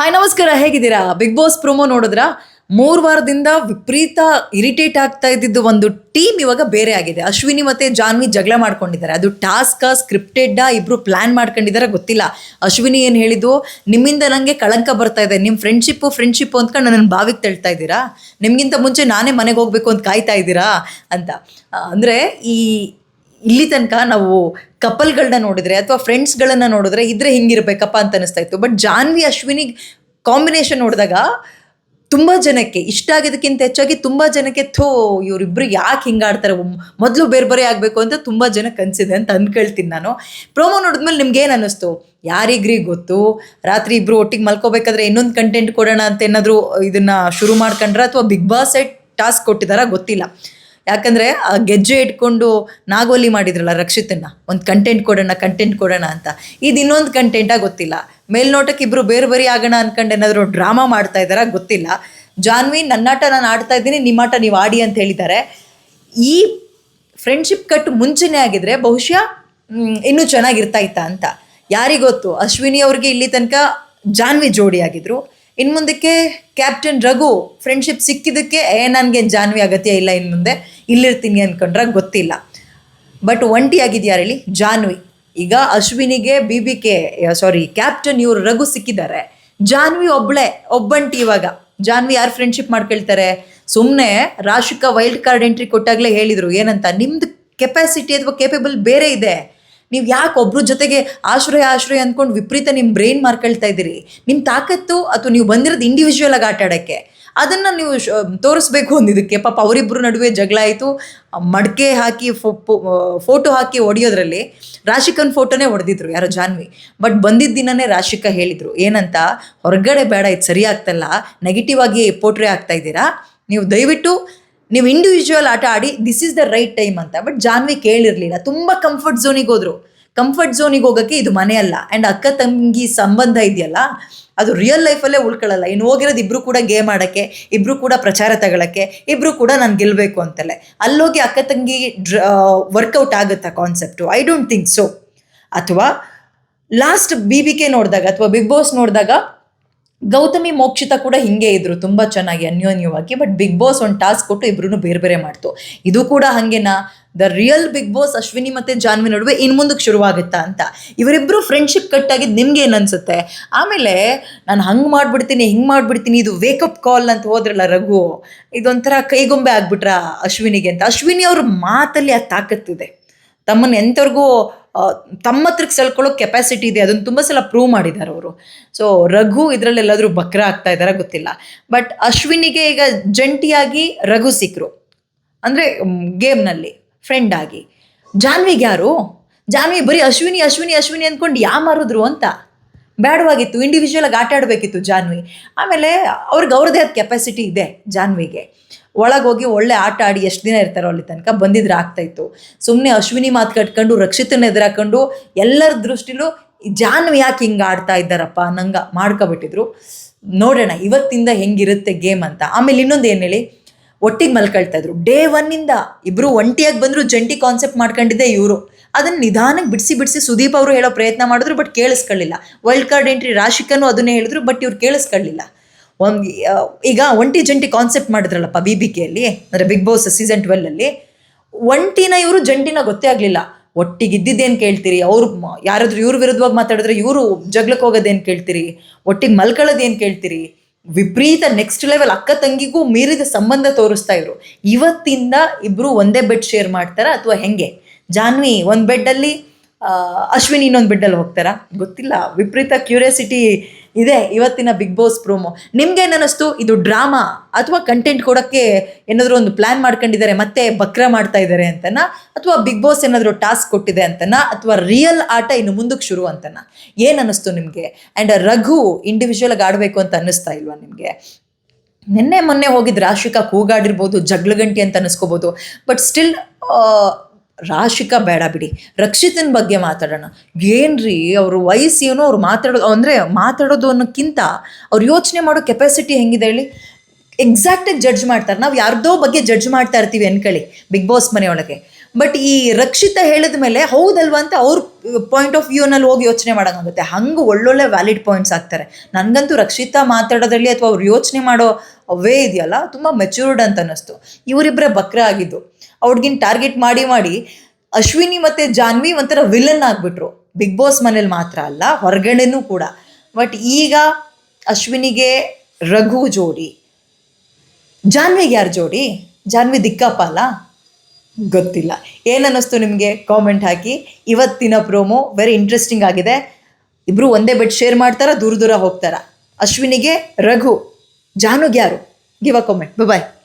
Hi ನಮಸ್ಕಾರ, ಹೇಗಿದ್ದೀರಾ? Big boss promo ನೋಡಿದ್ರಾ? ಮೂರು ವಾರದಿಂದ ವಿಪರೀತ ಇರಿಟೇಟ್ ಆಗ್ತಾ ಇದ್ದಿದ್ದು ಒಂದು ಟೀಮ್ ಇವಾಗ ಬೇರೆ ಆಗಿದೆ. ಅಶ್ವಿನಿ ಮತ್ತೆ ಜಾನ್ವಿ ಜಗಳ ಮಾಡ್ಕೊಂಡಿದ್ದಾರೆ. ಅದು ಟಾಸ್ಕ್ ಸ್ಕ್ರಿಪ್ಟೆಡ್ ಇಬ್ರು ಪ್ಲಾನ್ ಮಾಡ್ಕೊಂಡಿದ್ದಾರೆ, ಗೊತ್ತಿಲ್ಲ. ಅಶ್ವಿನಿ ಏನು ಹೇಳಿದ್ದು ನಿಮ್ಮಿಂದ ನನಗೆ ಕಳಂಕ ಬರ್ತಾ ಇದೆ. ನಿಮ್ಮ ಫ್ರೆಂಡ್ಶಿಪ್ಪು ಫ್ರೆಂಡ್ಶಿಪ್ಪು ಅಂದ್ಕೊಂಡು ನನ್ನ ಬಾವಿಗೆ ತಳ್ತಾ ಇದ್ದೀರಾ? ನಿಮ್ಗಿಂತ ಮುಂಚೆ ನಾನೇ ಮನೆಗೆ ಹೋಗ್ಬೇಕು ಅಂತ ಕಾಯ್ತಾ ಇದ್ದೀರಾ? ಅಂತ. ಅಂದ್ರೆ ಈ ಇಲ್ಲಿ ತನಕ ನಾವು ಕಪಲ್ಗಳನ್ನ ನೋಡಿದ್ರೆ ಅಥವಾ ಫ್ರೆಂಡ್ಸ್ಗಳನ್ನ ನೋಡಿದ್ರೆ ಇದ್ರೆ ಹಿಂಗಿರ್ಬೇಕಪ್ಪ ಅಂತ ಅನಿಸ್ತಾ ಇತ್ತು. ಬಟ್ ಜಾನ್ವಿ, ಅಶ್ವಿನಿ ಕಾಂಬಿನೇಷನ್ ನೋಡಿದಾಗ ತುಂಬ ಜನಕ್ಕೆ, ಇಷ್ಟ ಆಗಿದ್ದಕ್ಕಿಂತ ಹೆಚ್ಚಾಗಿ ತುಂಬ ಜನಕ್ಕೆ, ಥೋ ಇವರಿಬ್ಬರು ಯಾಕೆ ಹಿಂಗಾಡ್ತಾರೆ ಮೊದಲು ಬೇರೆ ಬೇರೆ ಆಗಬೇಕು ಅಂತ ತುಂಬ ಜನಕ್ಕೆ ಅನ್ಸಿದೆ ಅಂತ ಅಂದ್ಕೊಳ್ತೀನಿ ನಾನು. ಪ್ರೋಮೋ ನೋಡಿದ್ಮೇಲೆ ನಿಮ್ಗೆ ಏನು ಅನ್ನಿಸ್ತು ಯಾರಿಗ್ರಿ ಗೊತ್ತು? ರಾತ್ರಿ ಇಬ್ಬರು ಒಟ್ಟಿಗೆ ಮಲ್ಕೋಬೇಕಾದ್ರೆ ಇನ್ನೊಂದು ಕಂಟೆಂಟ್ ಕೊಡೋಣ ಅಂತ ಏನಾದರೂ ಇದನ್ನು ಶುರು ಮಾಡ್ಕೊಂಡ್ರೆ ಅಥವಾ ಬಿಗ್ ಬಾಸ್ ಸೆಟ್ ಟಾಸ್ಕ್ ಕೊಟ್ಟಿದ್ದಾರಾ ಗೊತ್ತಿಲ್ಲ. ಯಾಕಂದ್ರೆ ಆ ಗೆಜ್ಜೆ ಇಟ್ಕೊಂಡು ನಾಗೋಲಿ ಮಾಡಿದ್ರಲ್ಲ ರಕ್ಷಿತನ್ನ, ಒಂದು ಕಂಟೆಂಟ್ ಕೊಡೋಣ ಕಂಟೆಂಟ್ ಕೊಡೋಣ ಅಂತ. ಇದು ಇನ್ನೊಂದು ಕಂಟೆಂಟಾ ಗೊತ್ತಿಲ್ಲ. ಮೇಲ್ನೋಟಕ್ಕೆ ಇಬ್ರು ಬೇರೆ ಬೇರೆ ಆಗೋಣ ಅನ್ಕೊಂಡು ಏನಾದರೂ ಡ್ರಾಮಾ ಮಾಡ್ತಾ ಇದ್ದಾರಾ ಗೊತ್ತಿಲ್ಲ. ಜಾನ್ವಿ ನನ್ನಾಟ ನಾನು ಆಡ್ತಾ ಇದ್ದೀನಿ ನಿಮ್ಮಾಟ ನೀವು ಆಡಿ ಅಂತ ಹೇಳಿದ್ದಾರೆ. ಈ ಫ್ರೆಂಡ್ಶಿಪ್ ಕಟ್ ಮುಂಚೆನೇ ಆಗಿದ್ರೆ ಬಹುಶಃ ಇನ್ನೂ ಚೆನ್ನಾಗಿರ್ತಾ ಇತ್ತ ಅಂತ. ಯಾರಿಗೊತ್ತು? ಅಶ್ವಿನಿ ಅವ್ರಿಗೆ ಇಲ್ಲಿ ತನಕ ಜಾನ್ವಿ ಜೋಡಿ ಆಗಿದ್ರು. ಇನ್ನು ಮುಂದಕ್ಕೆ ಕ್ಯಾಪ್ಟನ್ ರಘು ಫ್ರೆಂಡ್ಶಿಪ್ ಸಿಕ್ಕಿದ್ದಕ್ಕೆ, ಏ, ನನಗೇನು ಜಾನ್ವಿ ಅಗತ್ಯ ಇಲ್ಲ ಇನ್ನು ಮುಂದೆ. ಇಲ್ಲಿರ್ತೀನಿ ಅಂದ್ಕೊಂಡ್ರೆ ಗೊತ್ತಿಲ್ಲ. ಬಟ್ ಒಂಟಿ ಹೇಳಿ? ಜಾನ್ವಿ. ಈಗ ಅಶ್ವಿನಿಗೆ ಬಿ ಬಿ ಕೆ ಸಾರಿ ಕ್ಯಾಪ್ಟನ್ ಇವರು ರಘು ಸಿಕ್ಕಿದ್ದಾರೆ. ಜಾನ್ವಿ ಒಬ್ಳೆ, ಒಬ್ಬಂಟಿ ಇವಾಗ. ಜಾನ್ವಿ ಯಾರು ಫ್ರೆಂಡ್ಶಿಪ್ ಮಾಡ್ಕೊಳ್ತಾರೆ? ಸುಮ್ಮನೆ ರಾಶಿಕಾ ವೈಲ್ಡ್ ಕಾರ್ಡ್ ಎಂಟ್ರಿ ಕೊಟ್ಟಾಗಲೇ ಹೇಳಿದರು. ಏನಂತ? ನಿಮ್ದು ಕೆಪಾಸಿಟಿ ಅಥವಾ ಕೇಪೇಬಲ್ ಬೇರೆ ಇದೆ. ನೀವು ಯಾಕೆ ಒಬ್ಬರ ಜೊತೆಗೆ ಆಶ್ರಯ ಆಶ್ರಯ ಅಂದ್ಕೊಂಡು ವಿಪರೀತ ನಿಮ್ಮ ಬ್ರೈನ್ ಮಾರ್ಕೊಳ್ತಾ ಇದ್ದೀರಿ? ನಿಮ್ಮ ತಾಕತ್ತು ಅಥವಾ ನೀವು ಬಂದಿರೋದು ಇಂಡಿವಿಜುವಲ್ ಆಗಿ ಆಟ ಆಡೋಕ್ಕೆ ಅದನ್ನು ನೀವು ತೋರಿಸ್ಬೇಕು ಅಂದಿದ್ದಕ್ಕೆ ಪಾಪ ಅವರಿಬ್ಬರು ನಡುವೆ ಜಗಳ ಆಯಿತು. ಮಡಕೆ ಹಾಕಿ ಫೋಟೋ ಹಾಕಿ ಹೊಡೆಯೋದ್ರಲ್ಲಿ ರಾಶಿಕನ್ ಫೋಟೋನೇ ಹೊಡೆದಿದ್ರು ಯಾರೋ ಜಾನ್ವಿ. ಬಟ್ ಬಂದಿದ್ದ ದಿನನೇ ರಾಶಿಕಾ ಹೇಳಿದರು, ಏನಂತ? ಹೊರಗಡೆ ಬೇಡ, ಇದು ಸರಿ ಆಗ್ತಲ್ಲ. ನೆಗೆಟಿವ್ ಆಗಿ ಪೋಟ್ರೆ ಆಗ್ತಾ ಇದ್ದೀರಾ? ನೀವು ದಯವಿಟ್ಟು ನೀವು ಇಂಡಿವಿಜುವಲ್ ಆಟ ಆಡಿ this is the right time ಅಂತ. ಬಟ್ ಜಾನ್ವಿ ಕೇಳಿರಲಿಲ್ಲ. ತುಂಬ ಕಂಫರ್ಟ್ ಝೋನಿಗೆ ಹೋದ್ರು. ಕಂಫರ್ಟ್ ಝೋನಿಗೆ ಹೋಗೋಕ್ಕೆ ಇದು ಮನೆ ಅಲ್ಲ. ಆ್ಯಂಡ್ ಅಕ್ಕ ತಂಗಿ ಸಂಬಂಧ ಇದೆಯಲ್ಲ, ಅದು ರಿಯಲ್ ಲೈಫಲ್ಲೇ ಉಳ್ಕೊಳ್ಳಲ್ಲ. ಇನ್ನು ಹೋಗಿರೋದು ಇಬ್ರು ಕೂಡ ಗೇಮ್ ಆಡೋಕ್ಕೆ, ಇಬ್ರು ಕೂಡ ಪ್ರಚಾರ ತಗೊಳಕ್ಕೆ, ಇಬ್ರು ಕೂಡ ನಾನು ಗೆಲ್ಲಬೇಕು ಅಂತಲೇ. ಅಲ್ಲೋಗಿ ಅಕ್ಕ ತಂಗಿ ಡ್ರ ವರ್ಕೌಟ್ ಆಗುತ್ತಾ concept I don't think so ಅಥವಾ ಲಾಸ್ಟ್ ಬಿ ಬಿ ಕೆ ನೋಡಿದಾಗ, ಅಥವಾ ಬಿಗ್ ಬಾಸ್ ನೋಡಿದಾಗ ಗೌತಮಿ ಮೋಕ್ಷಿತ ಕೂಡ ಹಿಂಗೆ ಇದ್ರು, ತುಂಬ ಚೆನ್ನಾಗಿ, ಅನ್ಯೋನ್ಯವಾಗಿ ಬಟ್ ಬಿಗ್ ಬಾಸ್ ಒಂದು ಟಾಸ್ಕ್ ಕೊಟ್ಟು ಇಬ್ರು ಬೇರೆ ಬೇರೆ ಮಾಡ್ತು. ಇದು ಕೂಡ ಹಾಗೇನಾ the real big boss Ashwini ಮತ್ತೆ ಜಾನ್ವಿ ನಡುವೆ ಇನ್ನು ಮುಂದಕ್ಕೆ ಶುರುವಾಗುತ್ತಾ ಅಂತ. ಇವರಿಬ್ಬರು ಫ್ರೆಂಡ್ಶಿಪ್ ಕಟ್ ಆಗಿದ್ದು ನಿಮ್ಗೆ ಅನ್ಸುತ್ತೆ ಆಮೇಲೆ ನಾನು ಹಂಗೆ ಮಾಡ್ಬಿಡ್ತೀನಿ, ಹಿಂಗೆ ಮಾಡ್ಬಿಡ್ತೀನಿ, ಇದು ವೇಕಪ್ ಕಾಲ್ ಅಂತ ಹೋದ್ರಲ್ಲ ರಘು, ಇದೊಂಥರ ಕೈಗೊಂಬೆ ಆಗ್ಬಿಟ್ರ ಅಶ್ವಿನಿಗೆ ಅಂತ. ಅಶ್ವಿನಿ ಅವ್ರ ಮಾತಲ್ಲಿ ಆ ತಾಕತ್ತಿದೆ ತಮ್ಮನ್ನು ಎಂಥವ್ರಿಗೂ ತಮ್ಮ ಹತ್ರಕ್ಕೆ ಸೆಳ್ಕೊಳ್ಳೋ ಕೆಪಾಸಿಟಿ ಇದೆ. ಅದನ್ನು ತುಂಬ ಸಲ ಪ್ರೂವ್ ಮಾಡಿದ್ದಾರೆ ಅವರು. ಸೊ ರಘು ಇದರಲ್ಲೆಲ್ಲಾದರೂ ಬಕ್ರ ಆಗ್ತಾ ಇದ್ದಾರೆ ಗೊತ್ತಿಲ್ಲ. ಬಟ್ ಅಶ್ವಿನಿಗೆ ಈಗ ಜಂಟಿಯಾಗಿ ರಘು ಸಿಕ್ಕರು ಅಂದರೆ ಗೇಮ್ನಲ್ಲಿ ಫ್ರೆಂಡ್ ಆಗಿ. ಜಾನ್ವಿಗೆ ಯಾರು? ಜಾನ್ವಿ ಬರೀ ಅಶ್ವಿನಿ ಅಶ್ವಿನಿ ಅಶ್ವಿನಿ ಅಂದ್ಕೊಂಡು ಯಾ ಮಾರಿದ್ರು ಅಂತ? ಬೇಡವಾಗಿತ್ತು ಇಂಡಿವಿಜುವಲ್ ಆಗಿ ಆಟ ಆಡಬೇಕಿತ್ತು ಜಾನ್ವಿ. ಆಮೇಲೆ ಅವ್ರಿಗೆ ಅವ್ರದ್ದೇ ಆದ ಕೆಪಾಸಿಟಿ ಇದೆ ಜಾನ್ವಿಗೆ. ಒಳಗೋಗಿ ಒಳ್ಳೆ ಆಟ ಆಡಿ ಎಷ್ಟು ದಿನ ಇರ್ತಾರೋ ಅಲ್ಲಿ ತನಕ ಬಂದಿದ್ರೆ ಆಗ್ತಾಯಿತ್ತು ಸುಮ್ಮನೆ ಅಶ್ವಿನಿ ಮಾತು ಕಟ್ಕೊಂಡು, ರಕ್ಷಿತನ ಎದುರಾಕೊಂಡು ಎಲ್ಲರ ದೃಷ್ಟಿಲೂ ಜಾನ್ವಿ ಯಾಕೆ ಹಿಂಗೆ ಆಡ್ತಾ ಇದ್ದಾರಪ್ಪ ನಂಗೆ ಮಾಡ್ಕೊಬಿಟ್ಟಿದ್ರು. ನೋಡೋಣ, ಇವತ್ತಿಂದ ಹೆಂಗಿರುತ್ತೆ ಗೇಮ್ ಅಂತ. ಆಮೇಲೆ ಇನ್ನೊಂದು ಏನು ಹೇಳಿ, ಒಟ್ಟಿಗೆ ಮಲ್ಕೊಳ್ತಾ ಇದ್ರು. ಡೇ ಒನ್ನಿಂದ ಇಬ್ಬರು ಒಂಟಿಯಾಗಿ ಬಂದರೂ, ಜಂಟಿ ಕಾನ್ಸೆಪ್ಟ್ ಮಾಡ್ಕೊಂಡಿದ್ದೆ ಇವರು. ಅದನ್ನ ನಿಧಾನಕ್ಕೆ ಬಿಡಿಸಿ ಬಿಡಿಸಿ ಸುದೀಪ್ ಅವರು ಹೇಳೋ ಪ್ರಯತ್ನ ಮಾಡಿದ್ರು ಬಟ್ ಕೇಳಿಸ್ಕೊಳ್ಳಿಲ್ಲ. ವೈಲ್ಡ್ ಕಾರ್ಡ್ ಎಂಟ್ರಿ ರಾಶಿಕನು ಅದನ್ನೇ ಹೇಳಿದ್ರು ಬಟ್ ಇವ್ರು ಕೇಳಿಸ್ಕೊಳ್ಳಿಲ್ಲ. ಒಂದು ಈಗ ಒಂಟಿ ಜಂಟಿ ಕಾನ್ಸೆಪ್ಟ್ ಮಾಡಿದ್ರಲ್ಲಪ್ಪ ಬಿ ಬಿ ಕೆಯಲ್ಲಿ ಅಂದರೆ ಬಿಗ್ ಬಾಸ್ ಸೀಸನ್ ಟ್ವೆಲ್ಲಲ್ಲಿ ಒಂಟಿನ ಇವರು ಜಂಟಿನ ಗೊತ್ತೇ ಆಗಲಿಲ್ಲ. ಒಟ್ಟಿಗೆ ಇದ್ದಿದ್ದೇನು ಕೇಳ್ತೀರಿ? ಅವ್ರು ಯಾರಾದರೂ ಇವ್ರ ವಿರುದ್ಧವಾಗಿ ಮಾತಾಡಿದ್ರೆ ಇವರು ಜಗಳಕ್ಕೆ ಹೋಗೋದೇನು ಕೇಳ್ತೀರಿ? ಒಟ್ಟಿಗೆ ಮಲ್ಕೊಳ್ಳೋದೇನು ಕೇಳ್ತೀರಿ? ವಿಪರೀತ ನೆಕ್ಸ್ಟ್ ಲೆವೆಲ್ ಅಕ್ಕ ತಂಗಿಗೂ ಮೀರಿದ ಸಂಬಂಧ ತೋರಿಸ್ತಾ ಇದ್ರು ಇವತ್ತಿಂದ ಇಬ್ರು ಒಂದೇ ಬೆಡ್ ಶೇರ್ ಮಾಡ್ತಾರಾ ಅಥವಾ ಹೆಂಗೆ? ಜಾನ್ವಿ, ಒಂದು ಬೆಡ್ಡಲ್ಲಿ ಅಶ್ವಿನಿ ಇನ್ನೊಂದು ಬೆಡ್ಡಲ್ಲಿ ಹೋಗ್ತಾರಾ? ಗೊತ್ತಿಲ್ಲ, ವಿಪರೀತ ಕ್ಯೂರಿಯಾಸಿಟಿ ಇದೆ ಇವತ್ತಿನ ಬಿಗ್ ಬಾಸ್ ಪ್ರೋಮೋ ನಿಮ್ಗೇನು ಏನಸ್ತು ಇದು ಡ್ರಾಮಾ ಅಥವಾ ಕಂಟೆಂಟ್ ಕೊಡೋಕ್ಕೆ ಏನಾದರೂ ಒಂದು ಪ್ಲ್ಯಾನ್ ಮಾಡ್ಕೊಂಡಿದ್ದಾರೆ, ಮತ್ತೆ ಬಕ್ರ ಮಾಡ್ತಾ ಇದ್ದಾರೆ ಅಂತನಾ? ಅಥವಾ ಬಿಗ್ ಬಾಸ್ ಏನಾದರೂ ಟಾಸ್ಕ್ ಕೊಟ್ಟಿದೆ ಅಂತನಾ? ಅಥವಾ ರಿಯಲ್ ಆಟ ಇನ್ನು ಮುಂದಕ್ಕೆ ಶುರು ಅಂತನ? ಅನ್ನಿಸ್ತು ನಿಮಗೆ? ಆ್ಯಂಡ್ ರಘು ಇಂಡಿವಿಜುವಲ್ ಆಗಿ ಆಡಬೇಕು ಅಂತ ಅನ್ನಿಸ್ತಾ ಇಲ್ವಾ ನಿಮಗೆ? ನಿನ್ನೆ ಮೊನ್ನೆ ಹೋಗಿದ್ದು ರಾಶಿಕಾ ಕೂಗಾಡಿರ್ಬೋದು, ಜಗಳಗಂಟಿ ಅಂತ ಅನ್ನಿಸ್ಕೋಬೋದು ಬಟ್ ಸ್ಟಿಲ್ ರಾಶಿಕಾ ಬೇಡ ಬಿಡಿ. ರಕ್ಷಿತನ ಬಗ್ಗೆ ಮಾತಾಡೋಣ. ಏನ್ರಿ ಅವರು ವಯಸ್ಸು ಏನೋ ಅವ್ರು ಮಾತಾಡೋದು, ಅಂದರೆ ಮಾತಾಡೋದು ಅನ್ನೋಕ್ಕಿಂತ ಅವ್ರು ಯೋಚನೆ ಮಾಡೋ ಕೆಪಾಸಿಟಿ ಹೆಂಗಿದೆ ಹೇಳಿ? ಎಕ್ಸಾಕ್ಟಾಗಿ ಜಡ್ಜ್ ಮಾಡ್ತಾರೆ. ನಾವು ಯಾರ್ದೋ ಬಗ್ಗೆ ಜಡ್ಜ್ ಮಾಡ್ತಾ ಇರ್ತೀವಿ ಅನ್ಕೊಳ್ಳಿ. ಬಿಗ್ ಬಾಸ್ ಮನೆಯೊಳಗೆ. ಬಟ್ ಈ ರಕ್ಷಿತ ಹೇಳಿದ ಮೇಲೆ ಹೌದಲ್ವಾ ಅಂತ ಅವ್ರ ಪಾಯಿಂಟ್ ಆಫ್ ವ್ಯೂನಲ್ಲಿ ಹೋಗಿ ಯೋಚನೆ ಮಾಡೋಂಗಾಗುತ್ತೆ ಹಂಗೆ ಒಳ್ಳೊಳ್ಳೆ ವ್ಯಾಲಿಡ್ ಪಾಯಿಂಟ್ಸ್ ಆಗ್ತಾರೆ ನನಗಂತೂ ರಕ್ಷಿತಾ ಮಾತಾಡೋದ್ರಲ್ಲಿ ಅಥವಾ ಅವ್ರು ಯೋಚನೆ ಮಾಡೋ ವೇ ಇದೆಯಲ್ಲ, ತುಂಬ ಮೆಚೂರ್ಡ್ ಅಂತ ಅನ್ನಿಸ್ತು. ಇವರಿಬ್ಬರ ಬಕ್ರ ಆಗಿದ್ದು. ಅವ್ರಿಗಿನ ಟಾರ್ಗೆಟ್ ಮಾಡಿ ಮಾಡಿ ಅಶ್ವಿನಿ ಮತ್ತು ಜಾನ್ವಿ ಒಂಥರ ವಿಲನ್ ಆಗಿಬಿಟ್ರು. ಬಿಗ್ ಬಾಸ್ ಮನೇಲಿ ಮಾತ್ರ ಅಲ್ಲ, ಹೊರಗಡೆನೂ ಕೂಡ. ಬಟ್ ಈಗ ಅಶ್ವಿನಿಗೆ ರಘು ಜೋಡಿ. ಜಾನ್ವಿಗೆ ಯಾರು ಜೋಡಿ? ಜಾನ್ವಿ ದಿಕ್ಕಪ್ಪ ಅಲ್ಲ? ಗೊತ್ತಿಲ್ಲ. ಏನನ್ನಿಸ್ತು ನಿಮಗೆ? ಕಾಮೆಂಟ್ ಹಾಕಿ. ಇವತ್ತಿನ ಪ್ರೋಮೋ ವೆರಿ ಇಂಟ್ರೆಸ್ಟಿಂಗ್ ಆಗಿದೆ. ಇಬ್ಬರು ಒಂದೇ ಬೆಡ್ ಶೇರ್ ಮಾಡ್ತಾರಾ, ದೂರ ದೂರ ಹೋಗ್ತಾರಾ? ಅಶ್ವಿನಿಗೆ ರಘು, ಜಾನುಗೆ ಯಾರು? Give a comment bye